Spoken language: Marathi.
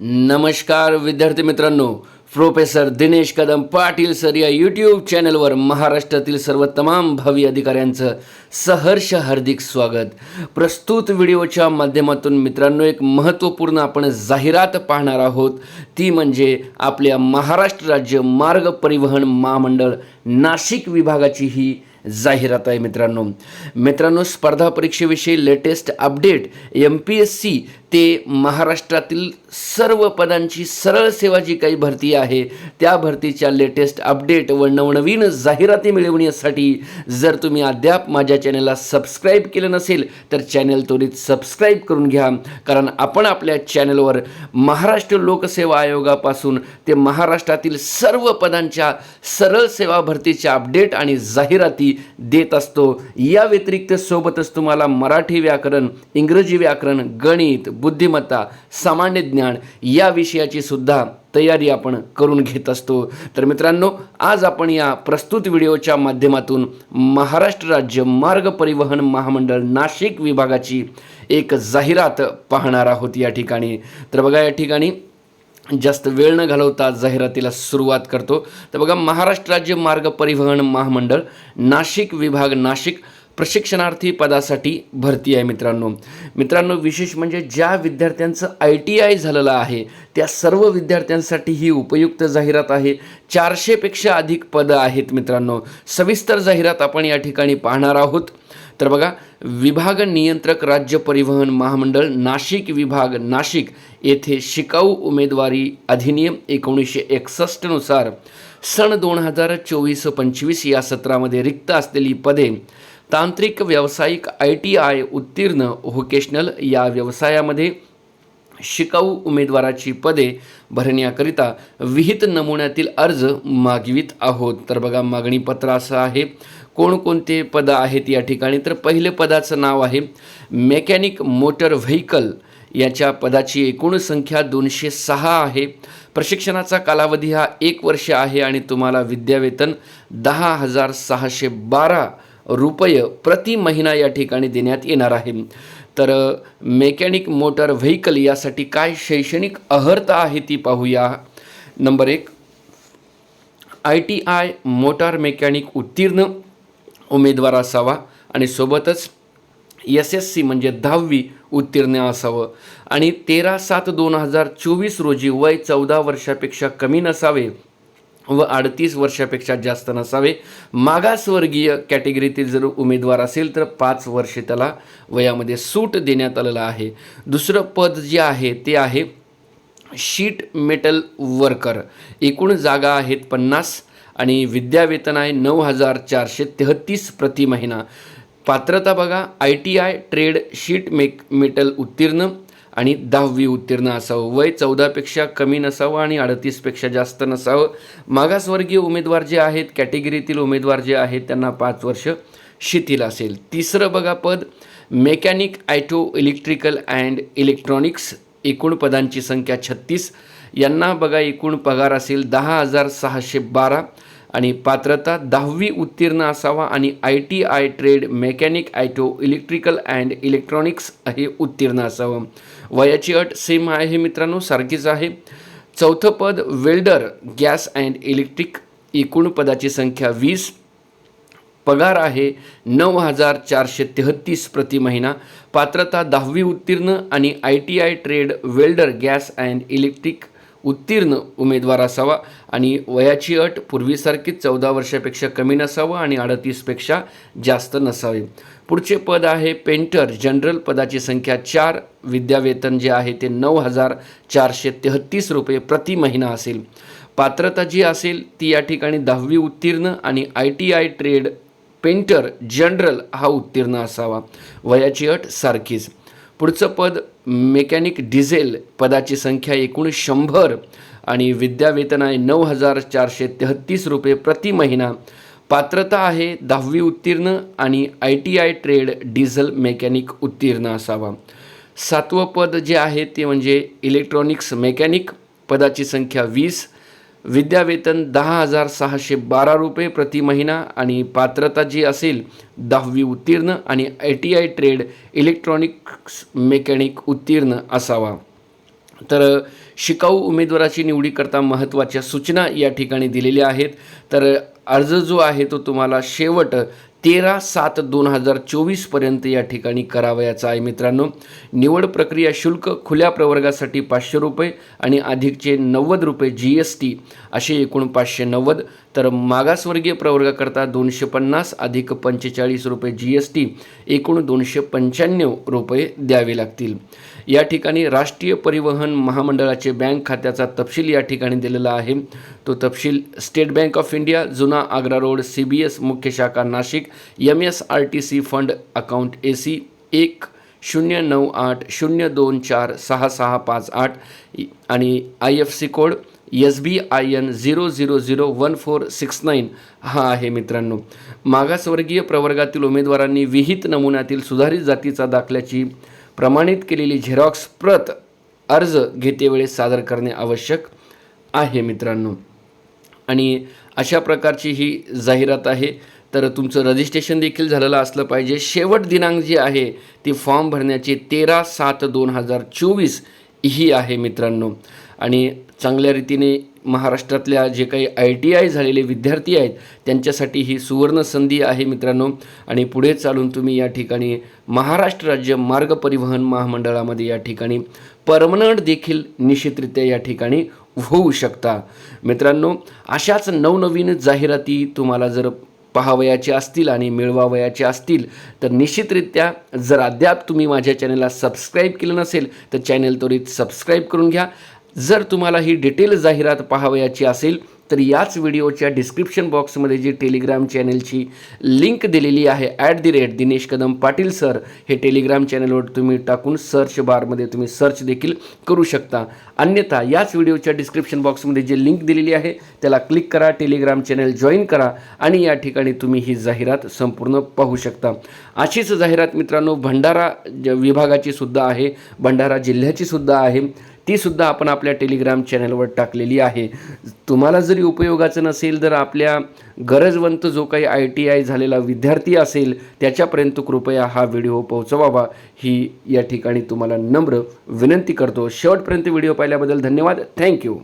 नमस्कार विद्यार्थी मित्रांनो. प्रोफेसर दिनेश कदम पाटील सर या यूट्यूब चॅनलवर महाराष्ट्रातील सर्व तमाम भावी अधिकाऱ्यांचं सहर्ष हार्दिक स्वागत. प्रस्तुत व्हिडिओच्या माध्यमातून मित्रांनो एक महत्त्वपूर्ण आपण जाहिरात पाहणार आहोत. ती म्हणजे आपल्या महाराष्ट्र राज्य मार्ग परिवहन महामंडळ नाशिक विभागाची ही जाहिरात आहे मित्रांनो. मित्रांनो स्पर्धा परीक्षेविषयी latest update M P S C ते महाराष्ट्रातील सर्व पदांची सरळ सेवा जी काही भरती आहे त्या भरतीच्या लेटेस्ट अपडेट व नवनवीन जाहिराती मिळवण्यासाठी जर तुम्ही अद्याप माझ्या चॅनलला सबस्क्राईब केलं नसेल तर चॅनल त्वरित सबस्क्राईब करून घ्या. कारण आपण आपल्या चॅनलवर महाराष्ट्र लोकसेवा आयोगापासून ते महाराष्ट्रातील सर्व पदांच्या सरळ सेवा भरतीच्या अपडेट आणि जाहिराती देत असतो. या व्यतिरिक्त सोबतच तुम्हाला मराठी व्याकरण इंग्रजी व्याकरण गणित बुद्धिमत्ता सामान्य ज्ञान या विषयाची सुद्धा तयारी आपण करून घेत असतो. तर मित्रांनो आज आपण या प्रस्तुत व्हिडिओच्या माध्यमातून महाराष्ट्र राज्य मार्ग परिवहन महामंडळ नाशिक विभागाची एक जाहिरात पाहणार आहोत या ठिकाणी. तर बघा या ठिकाणी जास्त वेळ न घालवता जाहिरातीला सुरुवात करतो. तर बघा महाराष्ट्र राज्य मार्ग परिवहन महामंडळ नाशिक विभाग नाशिक प्रशिक्षणार्थी पदासाठी भरती आहे मित्रांनो. मित्रांनो विशेष म्हणजे ज्या विद्यार्थ्यांचं आय टी आय झालेलं आहे त्या सर्व विद्यार्थ्यांसाठी ही उपयुक्त जाहिरात आहे. चारशेपेक्षा अधिक पदं आहेत मित्रांनो. सविस्तर जाहिरात आपण या ठिकाणी पाहणार आहोत. तर बघा विभाग नियंत्रक राज्य परिवहन महामंडळ नाशिक विभाग नाशिक येथे शिकाऊ उमेदवारी अधिनियम एकोणीसशे एकसष्टनुसार सन दोन हजार चोवीस पंचवीस या सत्रामध्ये रिक्त असलेली पदे तांत्रिक व्यावसायिक आय टी आय उत्तीर्ण व्होकेशनल या व्यवसायामध्ये शिकाऊ उमेदवाराची पदे भरण्याकरिता विहित नमुन्यातील अर्ज मागवित आहोत. तर बघा मागणी पत्र असं आहे. कोणकोणते पदं आहेत या ठिकाणी? तर पहिले पदाचं नाव आहे मेकॅनिक मोटर व्हेकल याच्या पदाची एकूण संख्या दोनशे सहा आहे. प्रशिक्षणाचा कालावधी हा एक वर्ष आहे आणि तुम्हाला विद्यावेतन दहा हजार सहाशे बारा रुपये प्रति महिना या ठिकाणी देण्यात येणार आहे. तर मेकॅनिक मोटर व्हेकल यासाठी काय शैक्षणिक अर्हता आहे ती पाहूया. नंबर एक I T I motor mechanic उत्तीर्ण उमेदवार असावा आणि सोबतच एस एस सी म्हणजे दहावी उत्तीर्ण असावं. आणि तेरा सात दोन हजार चोवीस रोजी वय चौदा वर्षापेक्षा कमी नसावे. व अडतीस वर्षापेक्षा जास्त नसावे. मागासवर्गीय कॅटेगरीतील जर उमेदवार असेल तर पाच वर्षे त्याला वयामध्ये सूट देण्यात आलेलं आहे. दुसरं पद जे आहे ते आहे शीट मेटल वर्कर. एकूण जागा आहेत पन्नास आणि विद्यावेतन आहे नऊ हजार चारशे तेहत्तीस प्रति महिना. पात्रता बघा I T I trade sheet make metal उत्तीर्ण. आणि दहावी उत्तीर्ण असावं वय चौदापेक्षा कमी नसावं आणि अडतीसपेक्षा जास्त नसावं. मागासवर्गीय उमेदवार जे आहेत कॅटेगरीतील उमेदवार जे आहेत त्यांना पाच वर्ष शिथिल असेल. तिसरं बघा पद mechanic auto electrical and electronics एकूण पदांची संख्या छत्तीस. यांना बघा एकूण पगार असेल दहा हजार सहाशे बारा. आणि पात्रता दहावी उत्तीर्ण असावा आणि I T I trade mechanic auto electrical and electronics हे उत्तीर्ण असावं. वयाची अट सेम आहे मित्रांनो सारखीच आहे. चौथं पद वेल्डर गॅस अँड इलेक्ट्रिक एकूण पदाची संख्या वीस. पगार आहे नऊ हजार चारशे तेहत्तीस प्रति महिना. पात्रता दहावी उत्तीर्ण आणि I T I trade welder gas and electric उत्तीर्ण उमेदवार असावा. आणि वयाची अट पूर्वीसारखीच चौदा वर्षापेक्षा कमी नसावं आणि अडतीसपेक्षा जास्त नसावे. पुढचे पद आहे पेंटर. जनरल पदाची संख्या चार विद्यावेतन जे आहे ते नऊ हजार चारशे तेहत्तीस रुपये प्रति महिना असेल. पात्रता जी असेल ती या ठिकाणी दहावी उत्तीर्ण आणि I T I trade painter general हा उत्तीर्ण असावा. वयाची अट सारखीच. पुढचं पद मेकॅनिक डिझेल पदाची संख्या एकूण शंभर आणि विद्यावेतन आहे नऊ हजार चारशे तेहत्तीस रुपये प्रति महिना. पात्रता आहे दहावी उत्तीर्ण आणि I T I trade diesel mechanic उत्तीर्ण असावा. सातवं पद जे आहे ते म्हणजे इलेक्ट्रॉनिक्स मेकॅनिक पदाची संख्या वीस. विद्यावेतन दहा हजार सहाशे बारा रुपये प्रति महिना आणि पात्रता जी असेल दहावी उत्तीर्ण आणि I T I trade electronics mechanic उत्तीर्ण असावा. तर शिकाऊ उमेदवाराची निवडीकरता महत्त्वाच्या सूचना या ठिकाणी दिलेल्या आहेत. तर अर्ज जो आहे तो तुम्हाला शेवट तेरा सात दोन हजार चोवीसपर्यंत या ठिकाणी करावयाचा आहे मित्रांनो. निवड प्रक्रिया शुल्क खुल्या प्रवर्गासाठी पाचशे रुपये आणि अधिकचे नव्वद रुपये जी एस टी असे एकूण पाचशे नव्वद. तर मागासवर्गीय प्रवर्गाकरता दोनशे पन्नास अधिक पंचेचाळीस रुपये जी एस टी एकूण दोनशे पंच्याण्णव रुपये द्यावे लागतील. या ठिकाणी राष्ट्रीय परिवहन महामंडळाचे बँक खात्याचा तपशील या ठिकाणी दिलेला आहे. तो तपशील स्टेट बँक ऑफ इंडिया जुना Agra road C B S मुख्य शाखा Nashik M S R T C fund account A C एक शून्य नऊ आठ शून्य दोन चार सहा सहा पाच आठ आणि I F C code S B I N zero zero zero one four six nine हा आहे मित्रांनो. मागासवर्गीय प्रवर्गातील उमेदवारांनी विहित नमुन्यातील सुधारित जातीचा दाखल्याची प्रमाणित केलेली झेरॉक्स प्रत अर्ज घेतेवेळेस सादर करणे आवश्यक आहे मित्रांनो. आणि अशा प्रकारची ही जाहिरात आहे. तर तुमचं रजिस्ट्रेशन देखील झालेलं असलं पाहिजे. शेवट दिनांक जी आहे ती फॉर्म भरण्याची तेरा सात दोन हजार चोवीस ही आहे मित्रांनो. आणि चांगल्या रीतीने महाराष्ट्रातल्या जे काही आय टी आय झालेले विद्यार्थी आहेत त्यांच्यासाठी ही सुवर्ण संधी आहे मित्रांनो. आणि पुढे चालून तुम्ही या ठिकाणी महाराष्ट्र राज्य मार्ग परिवहन महामंडळामध्ये या ठिकाणी परमनंट देखील निश्चितरित्या या ठिकाणी होऊ शकता. मित्रांनो अशाच नवनवीन जाहिराती तुम्हाला जर पाहावयाचे असतील आणि मिळवावयाचे असतील तर निश्चितरित्या जर अद्याप तुम्ही माझ्या चॅनलला सबस्क्राईब केलं नसेल तर चॅनल त्वरित सबस्क्राईब करून घ्या. जर तुम्हाला ही डिटेल जाहिरात पाहावयाची असेल तर याच व्हिडिओच्या डिस्क्रिप्शन बॉक्समध्ये जी टेलिग्राम चॅनलची लिंक दिलेली आहे at the rate Dinesh Kadam Patil sir हे टेलिग्राम चॅनलवर तुम्ही टाकून सर्च बारमध्ये तुम्ही सर्च देखील करू शकता. अन्यथा याच व्हिडिओच्या डिस्क्रिप्शन बॉक्समध्ये जी लिंक दिलेली आहे त्याला क्लिक करा टेलिग्राम चॅनल जॉईन करा आणि या ठिकाणी तुम्ही ही जाहिरात संपूर्ण पाहू शकता. अशीच जाहिरात मित्रांनो भंडारा ज- विभागाची सुद्धा आहे भंडारा जिल्ह्याची सुद्धा आहे. ती सुद्धा आपण आपल्या टेलिग्राम चॅनलवर टाकलेली आहे. तुम्हाला जरी उपयोगाचं नसेल तर आपल्या गरजवंत जो काही आय टी आय झालेला विद्यार्थी असेल त्याच्यापर्यंत कृपया हा व्हिडिओ पोहोचवावा. ही या ठिकाणी तुम्हाला नम्र विनंती करतो. शेवटपर्यंत व्हिडिओ पाहिल्याबद्दल धन्यवाद. थँक्यू